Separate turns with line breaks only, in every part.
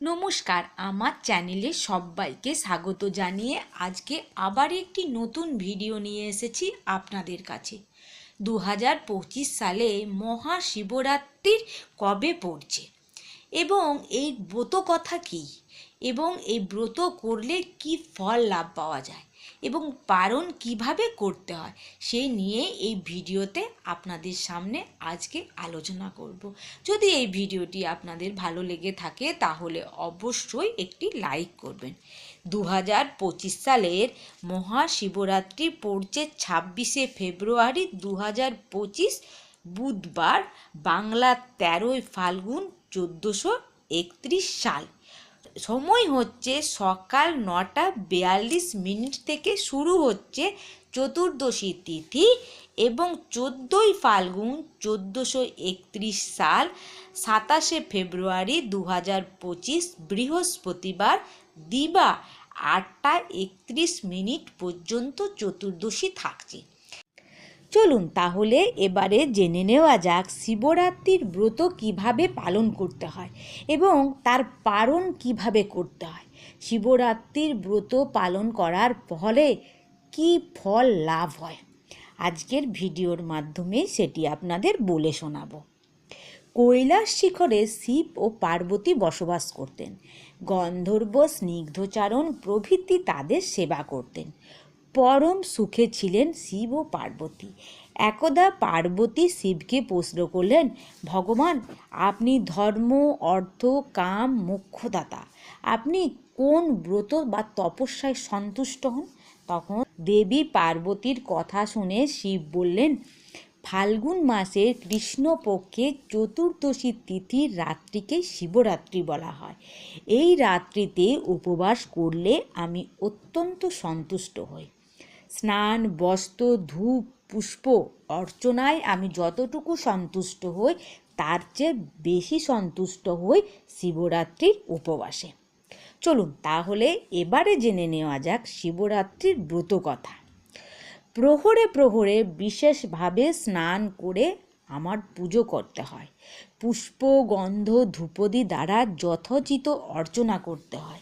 নমস্কার, আমার চ্যানেলে সবাইকে স্বাগত জানিয়ে আজকে আবার একটি নতুন ভিডিও নিয়ে এসেছি আপনাদের কাছে। দু হাজার পঁচিশ সালে মহাশিবরাত্রির কবে পড়ছে? এবং এই ব্রত কথা কী? এবং এই ব্রত করলে কি ফল লাভ পাওয়া যায়? এবং পালন কীভাবে করতে হয় সেই নিয়ে এই ভিডিওতে আপনাদের সামনে আজকে আলোচনা করব। যদি এই ভিডিওটি আপনাদের ভালো লেগে থাকে, তাহলে অবশ্যই একটি লাইক করবেন। দু হাজার পঁচিশ সালের মহাশিবরাত্রি পড়ছে ছাব্বিশে ফেব্রুয়ারি দু হাজার পঁচিশ, বুধবার বাংলা তেরোই ফাল্গুন চোদ্দোশো একত্রিশ সাল। সময় হচ্ছে সকাল নটা বিয়াল্লিশ মিনিট থেকে শুরু হচ্ছে চতুর্দশী তিথি এবং চোদ্দোই ফাল্গুন চোদ্দোশো একত্রিশ সাল সাতাশে ফেব্রুয়ারি দু হাজার পঁচিশ বৃহস্পতিবার দিবা আটটা একত্রিশ মিনিট পর্যন্ত চতুর্দশী থাকছে। চলুন তাহলে এবারে জেনে নেওয়া যাক শিবরাত্রির ব্রত কীভাবে পালন করতে হয় এবং তার পালন কীভাবে করতে হয়। শিবরাত্রির ব্রত পালন করার ফলে কি ফল লাভ হয়? আজকের ভিডিওর মাধ্যমে সেটি আপনাদের বলে শোনাবো। কৈলাস শিখরে শিব ও পার্বতী বসবাস করতেন। গন্ধর্ব স্নিগ্ধচারণ প্রভৃতি তাদের সেবা করতেন। পরম সুখে ছিলেন শিব ও পার্বতী। একদা পার্বতী শিবকে প্রশ্ন করলেন, ভগবান, আপনি ধর্ম, অর্থ, কাম, মোক্ষদাতা, আপনি কোন ব্রত বা তপস্যায় সন্তুষ্ট হন? তখন দেবী পার্বতীর কথা শুনে শিব বললেন, ফাল্গুন মাসের কৃষ্ণপক্ষে চতুর্দশী তিথির রাত্রিকে শিবরাত্রি বলা হয়। এই রাত্রিতে উপবাস করলে আমি অত্যন্ত সন্তুষ্ট হই। স্নান, বস্ত্র, ধূপ, পুষ্প অর্চনায় আমি যতটুকু সন্তুষ্ট হই, তার চেয়ে বেশি সন্তুষ্ট হই শিবরাত্রির উপবাসে। চলুন তাহলে এবারে জেনে নেওয়া যাক শিবরাত্রির ব্রত কথা। প্রহরে প্রহরে বিশেষভাবে স্নান করে আমার পুজো করতে হয়। পুষ্প, গন্ধ, ধূপদি দ্বারা যথোচিত অর্চনা করতে হয়।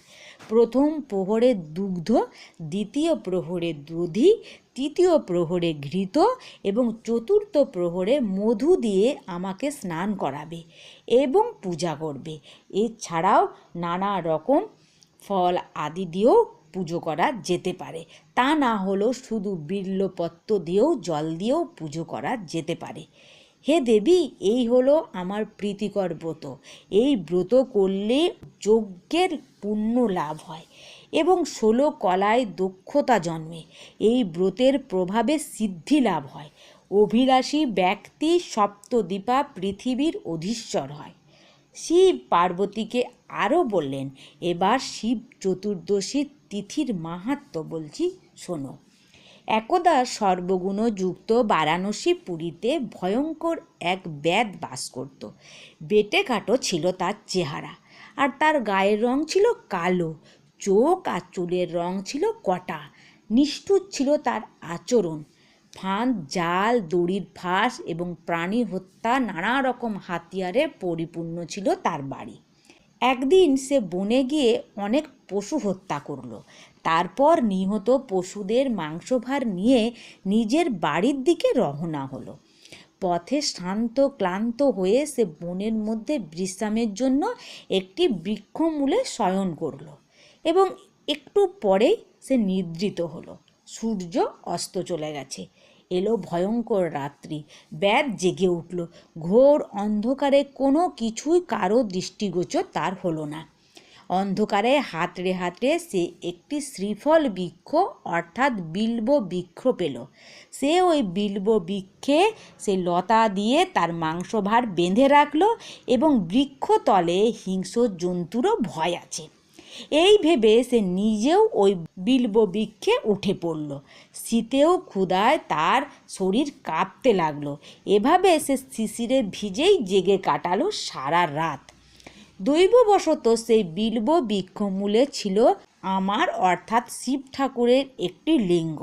প্রথম প্রহরে দুগ্ধ, দ্বিতীয় প্রহরে দধি, তৃতীয় প্রহরে ঘৃত এবং চতুর্থ প্রহরে মধু দিয়ে আমাকে স্নান করাবে এবং পূজা করবে। এছাড়াও নানা রকম ফল আদি দিয়েও পুজো করা যেতে পারে। তা না হলেও শুধু বিল্লপত্র দিয়েও, জল দিয়েও পুজো করা যেতে পারে। হে দেবী, এই হলো আমার প্রীতিকর ব্রত। এই ব্রত করলে যজ্ঞের পুণ্য লাভ হয় এবং ষোলো কলায় দক্ষতা জন্মে। এই ব্রতের প্রভাবে সিদ্ধি লাভ হয়। অভিলাষী ব্যক্তি সপ্তদ্বীপা পৃথিবীর অধীশ্বর হয়। শিব পার্বতীকে আরও বললেন, এবার শিব চতুর্দশী তিথির মাহাত্ম বলছি, শোনো। একদা সর্বগুণযুক্ত বারাণসী পুরীতে ভয়ঙ্কর এক ব্যাদ বাস করত। বেটে কাটো ছিল তার চেহারা, আর তার গায়ের রং ছিল কালো, চোখ আর চুলের রং ছিল কটা, নিষ্ঠুর ছিল তার আচরণ। ফাঁদ, জাল, দড়ির ফাঁস এবং প্রাণী হত্যা নানা রকম হাতিয়ারে পরিপূর্ণ ছিল তার বাড়ি। একদিন সে বনে গিয়ে অনেক পশু হত্যা করল। তারপর নিহত পশুদের মাংসভার নিয়ে নিজের বাড়ির দিকে রওনা হলো। পথে শান্ত, ক্লান্ত হয়ে সে বনের মধ্যে বিশ্রামের জন্য একটি বৃক্ষমূলে শয়ন করল এবং একটু পরেই সে নিদ্রিত হলো। সূর্য অস্ত চলে গেছে। এলো ভয়ঙ্কর রাত্রি। ব্যাদ জেগে উঠল। ঘোর অন্ধকারে কোনো কিছুই কারও দৃষ্টিগোচর তার হলো না। অন্ধকারে হাতড়ে হাতড়ে সে একটি শ্রীফল বৃক্ষ, অর্থাৎ বিল্ব বৃক্ষ পেল। সে ওই বিল্ব বৃক্ষে সে লতা দিয়ে তার মাংসভার বেঁধে রাখল এবং বৃক্ষতলে হিংস্র জন্তুরও ভয় আছে। এই ভেবে সে নিজেও ওই বিল্ব বৃক্ষে উঠে পড়ল। শীতেও ক্ষুধায় তার শরীর কাঁপতে লাগল। এভাবে সে শিশিরে ভিজেই জেগে কাটালো সারা রাত। দৈববশত সেই বিল্ব বৃক্ষমূলে ছিল আমার, অর্থাৎ শিব ঠাকুরের একটি লিঙ্গ।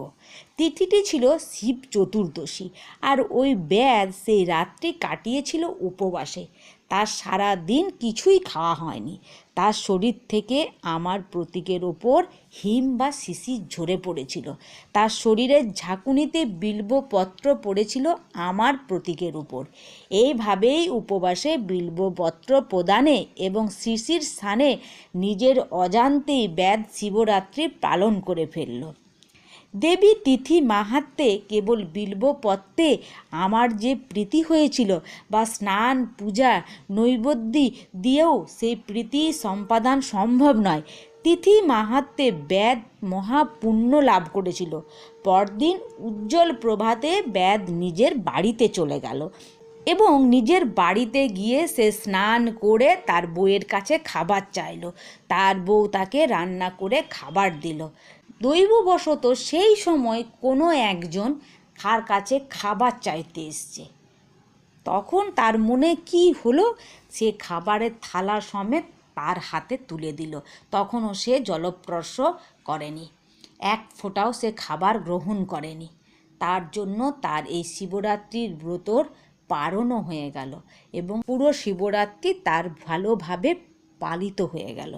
তিথিটি ছিল শিব চতুর্দশী, আর ওই ব্যাধ সেই রাত্রি কাটিয়েছিল উপবাসে। তার সারা দিন কিছুই খাওয়া হয়নি। তার শরীর থেকে আমার প্রতীকের ওপর হিম বা শিশির ঝরে পড়েছিল। তার শরীরের ঝাঁকুনিতে বিল্বপত্র পড়েছিল আমার প্রতীকের উপর এইভাবেই উপবাসে বিল্বপত্র প্রদানে এবং শিশির স্থানে নিজের অজান্তেই ব্যাধ শিবরাত্রি পালন করে ফেলল। দেবী তিথি মাহাত্মে কেবল বিল্বপত্রে আমার যে প্রীতি হয়েছিল বা স্নান, পূজা, নৈবদ্যি দিয়েও সেই প্রীতি সম্পাদন সম্ভব নয়। তিথি মাহাত্মে ব্যাদ মহাপুণ্য লাভ করেছিল। পরদিন উজ্জ্বল প্রভাতে ব্যাদ নিজের বাড়িতে চলে গেল। এবং নিজের বাড়িতে গিয়ে সে স্নান করে তার বউয়ের কাছে খাবার চাইলো। তার বউ তাকে রান্না করে খাবার দিল। দৈববশত সেই সময় কোনো একজন তার কাছে খাবার চাইতে এসছে। তখন তার মনে কি হলো? সে খাবারের থালা সমেত তার হাতে তুলে দিল। তখনও সে জলস্পর্শ করেনি। এক ফোঁটাও সে খাবার গ্রহণ করেনি। তার জন্য তার এই শিবরাত্রির ব্রতর পারণও হয়ে গেল এবং পুরো শিবরাত্রি তার ভালোভাবে পালিত হয়ে গেল।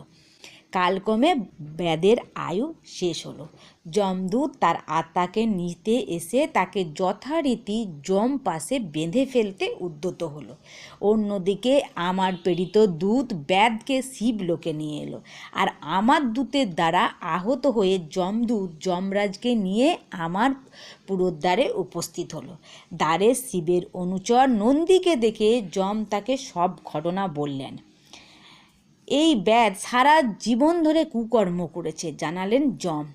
কালক্রমে ব্যাদের আয়ু শেষ হলো। যমদূত তার আত্মাকে নিতে এসে তাকে যথারীতি যম পাশে বেঁধে ফেলতে উদ্যত হলো। অন্যদিকে আমার প্রেরিত দূত ব্যাদকে শিবলোকে নিয়ে এলো আর আমার দূতের দ্বারা আহত হয়ে যমদূত যমরাজকে নিয়ে আমার পুরোদ্বারে উপস্থিত হলো। দ্বারে শিবের অনুচর নন্দীকে দেখে যম তাকে সব ঘটনা বললেন। এই ব্যাধ সারা জীবন ধরে কুকর্ম করেছে, জানালেন যম।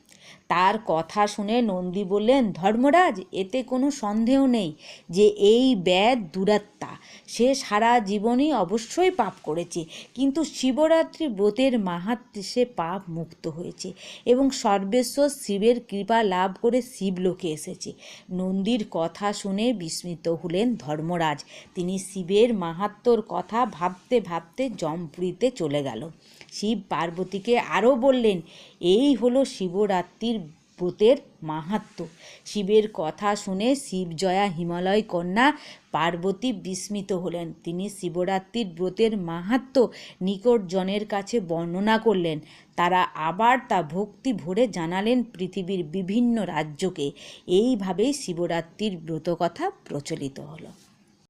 তার কথা শুনে নন্দী বললেন, ধর্মরাজ, এতে কোনো সন্দেহ নেই যে এই ব্যাধ দুরাত্মা। সে সারা জীবনই অবশ্যই পাপ করেছে। কিন্তু শিবরাত্রি ব্রতের মাহাত্মে সে পাপ মুক্ত হয়েছে এবং সর্বেশ্বর শিবের কৃপা লাভ করে শিবলোকে এসেছে। নন্দীর কথা শুনে বিস্মিত হলেন ধর্মরাজ। তিনি শিবের মাহাত্মর কথা ভাবতে ভাবতে জমপুরীতে চলে গেল। শিব পার্বতীকে আরও বললেন, এই হলো শিবরাত্রির ব্রতের মাহাত্ম। শিবের কথা শুনে শিবজয়া হিমালয় কন্যা পার্বতী বিস্মিত হলেন। তিনি শিবরাত্রির ব্রতের মাহাত্ম নিকটজনের কাছে বর্ণনা করলেন। তারা আবার তা ভক্তি ভরে জানালেন পৃথিবীর বিভিন্ন রাজ্যকে। এইভাবেই শিবরাত্রির ব্রত কথা প্রচলিত হলো।